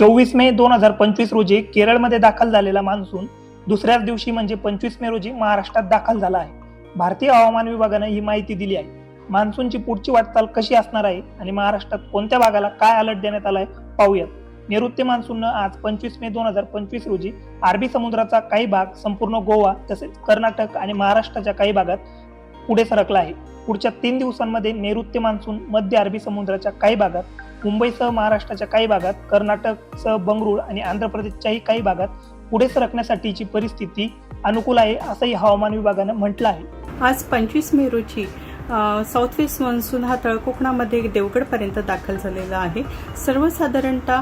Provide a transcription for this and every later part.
चोवीस मे दोन हजार पंचवीस रोजी केरळमध्ये दाखल झालेला मान्सून दुसऱ्याच दिवशी म्हणजे पंचवीस मे रोजी महाराष्ट्रात दाखल झाला आहे. भारतीय हवामान विभागानं ही माहिती दिली आहे. मान्सूनची पुढची वाटचाल कशी असणार आहे आणि महाराष्ट्रात कोणत्या भागाला काय अलर्ट देण्यात आलाय पाहूयात. नैऋत्य मान्सूननं आज पंचवीस मे दोन हजार पंचवीस रोजी अरबी समुद्राचा काही भाग संपूर्ण गोवा तसेच कर्नाटक आणि महाराष्ट्राच्या काही भागात पुढे सरकला आहे. पुढच्या तीन दिवसांमध्ये नैऋत्य मान्सून मध्य अरबी समुद्राच्या काही भागात मुंबईसह महाराष्ट्राच्या काही भागात कर्नाटकसह बंगळूर आणि आंध्र प्रदेशच्याही काही भागात पुढे सरकण्यासाठीची परिस्थिती अनुकूल आहे असंही हवामान विभागानं म्हटलं आहे. आज पंचवीस मे रोजी साऊथ वेस्ट मान्सून हा तळकोकणामध्ये देवगडपर्यंत दाखल झालेला आहे. सर्वसाधारणतः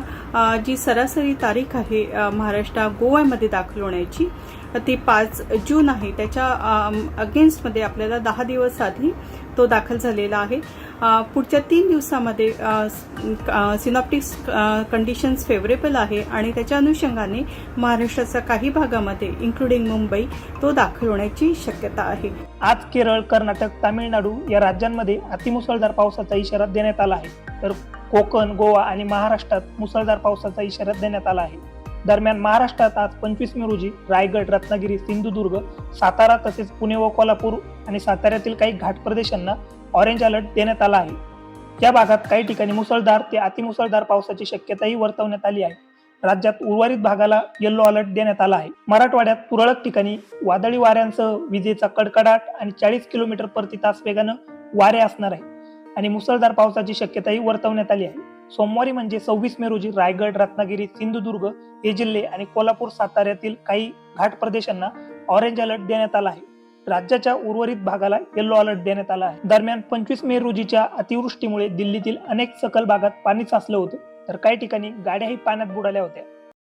जी सरासरी तारीख आहे अ, महाराष्ट्र गोव्यामध्ये दाखल होण्याची ती पाच जून आहे. त्याच्या अगेन्स्टमध्ये आपल्याला दहा दिवस आधी तो दाखल झालेला आहे. पुढच्या तीन दिवसामध्ये सिनॉप्टिक्स कंडिशन्स फेवरेबल आहे आणि त्याच्या अनुषंगाने महाराष्ट्राच्या काही भागामध्ये इन्क्लुडिंग मुंबई तो दाखल होण्याची शक्यता आहे. आज केरळ कर्नाटक तामिळनाडू या राज्यांमध्ये अतिमुसळधार पावसाचा इशारा देण्यात आला आहे. तर कोकण गोवा आणि महाराष्ट्रात मुसळधार पावसाचा इशारा देण्यात आला आहे. दरम्यान महाराष्ट्रात आज पंचवीस मे रोजी रायगड रत्नागिरी सिंधुदुर्ग सातारा तसेच पुणे व कोल्हापूर आणि साताऱ्यातील काही घाट प्रदेशांना ऑरेंज अलर्ट देण्यात आला आहे. या भागात काही ठिकाणी मुसळधार ते अतिमुसळधार पावसाची शक्यताही वर्तवण्यात आली आहे. राज्यात उर्वरित भागाला येल्लो अलर्ट देण्यात आला आहे. मराठवाड्यात तुरळक ठिकाणी वादळी वाऱ्यांसह विजेचा कडकडाट आणि चाळीस किलोमीटर प्रति तास वेगानं वारे असणार आहे. आणि मुसळधार पावसाची शक्यताही वर्तवण्यात आली आहे. सोमवारी म्हणजे सव्वीस मे रोजी रायगड रत्नागिरी सिंधुदुर्ग हे जिल्हे आणि कोल्हापूर साताऱ्यातील काही घाट प्रदेशांना ऑरेंज अलर्ट देण्यात आला आहे. राज्याच्या उर्वरित भागाला येल्लो अलर्ट देण्यात आला आहे. दरम्यान पंचवीस मे रोजीच्या अतिवृष्टीमुळे दिल्लीतील अनेक सकल भागात पाणी साचलं होतं. तर काही ठिकाणी गाड्याही पाण्यात बुडाल्या होत्या.